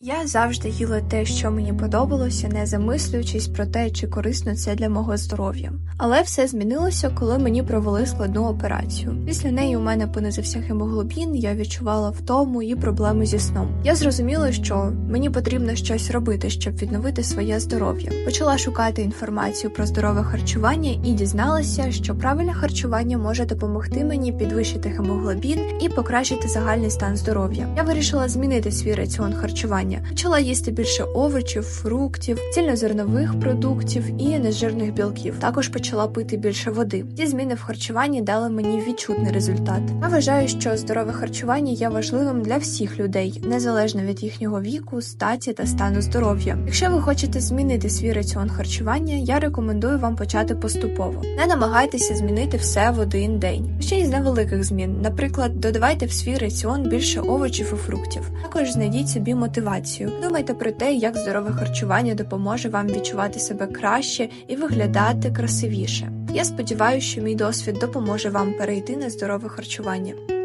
Я завжди їла те, що мені подобалося, не замислюючись про те, чи корисно це для мого здоров'я. Але все змінилося, коли мені провели складну операцію. Після неї у мене понизився гемоглобін, я відчувала втому і проблеми зі сном. Я зрозуміла, що мені потрібно щось робити, щоб відновити своє здоров'я. Почала шукати інформацію про здорове харчування і дізналася, що правильне харчування може допомогти мені підвищити гемоглобін і покращити загальний стан здоров'я. Я вирішила змінити свій раціон харчування. Почала їсти більше овочів, фруктів, цільнозернових продуктів і нежирних білків. Також почала пити більше води. Ці зміни в харчуванні дали мені відчутний результат. Я вважаю, що здорове харчування є важливим для всіх людей, незалежно від їхнього віку, статі та стану здоров'я. Якщо ви хочете змінити свій раціон харчування, я рекомендую вам почати поступово. Не намагайтеся змінити все в один день. Ще із невеликих змін, наприклад, додавайте в свій раціон більше овочів і фруктів. Також знайдіть собі мотивацію. Думайте про те, як здорове харчування допоможе вам відчувати себе краще і виглядати красивіше. Я сподіваюся, що мій досвід допоможе вам перейти на здорове харчування.